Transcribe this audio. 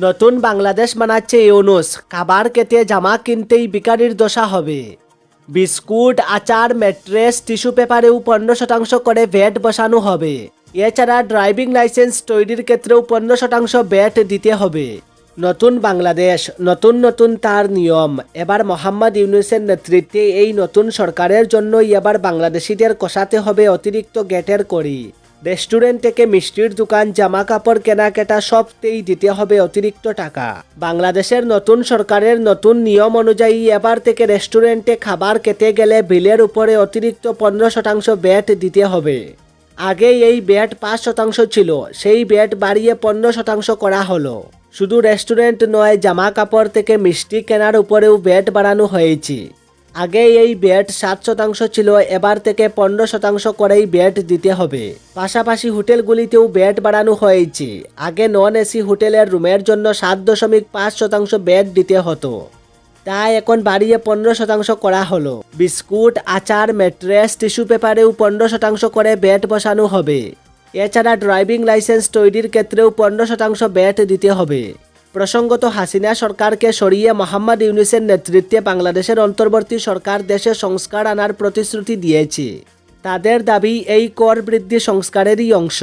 নতুন বাংলাদেশ বানাচ্ছে ইউনুস। খাবার কেটে জামা কিনতেই বিকারির দশা হবে। বিস্কুট, আচার, ম্যাট্রেস, টিস্যু পেপারেও পনেরো শতাংশ করে ভ্যাট বসানো হবে। এছাড়া ড্রাইভিং লাইসেন্স তৈরির ক্ষেত্রেও পনেরো শতাংশ ভ্যাট দিতে হবে। নতুন বাংলাদেশ, নতুন নতুন তার নিয়ম। এবার মোহাম্মদ ইউনুসের নেতৃত্বে এই নতুন সরকারের জন্যই এবার বাংলাদেশিদের কষাতে হবে অতিরিক্ত গেটের করি রেস্টুরেন্ট থেকে মিষ্টির দোকান জামা কাপড় কেনাকাটা সবতেই দিতে হবে অতিরিক্ত টাকা। বাংলাদেশের নতুন সরকারের নতুন নিয়ম অনুযায়ী এবার থেকে রেস্টুরেন্টে খাবার খেতে গেলে বিলের উপরে অতিরিক্ত পনেরো শতাংশ ব্যাট দিতে হবে। আগে এই ব্যাট পাঁচ শতাংশ ছিল, সেই ব্যাট বাড়িয়ে পনেরো শতাংশ করা হলো। শুধু রেস্টুরেন্ট নয় জামা কাপড় থেকে মিষ্টি কেনার উপরেও ব্যাট বাড়ানো হয়েছে। আগে এই ব্যাট সাত শতাংশ ছিল, এবার থেকে পনেরো শতাংশ করেই ব্যাট দিতে হবে। পাশাপাশি হোটেলগুলিতেও ব্যাট বাড়ানো হয়েছে। আগে নন এসি হোটেলের রুমের জন্য সাত দশমিক পাঁচ শতাংশ ব্যাট দিতে হতো। তাই এখন বাড়িয়ে পনেরো শতাংশ করা হলো। বিস্কুট, আচার, ম্যাট্রেস, টিস্যু পেপারেও পনেরো শতাংশ করে ব্যাট বসানো হবে। এছাড়া ড্রাইভিং লাইসেন্স তৈরির ক্ষেত্রেও পনেরো শতাংশ ব্যাট দিতে হবে। প্রসঙ্গত, হাসিনা সরকারকে সরিয়ে মোহাম্মদ ইউনুসের নেতৃত্বে বাংলাদেশের অন্তর্বর্তী সরকার দেশে সংস্কার আনার প্রতিশ্রুতি দিয়েছে। তাদের দাবি, এই কর বৃদ্ধি সংস্কারেরই অংশ।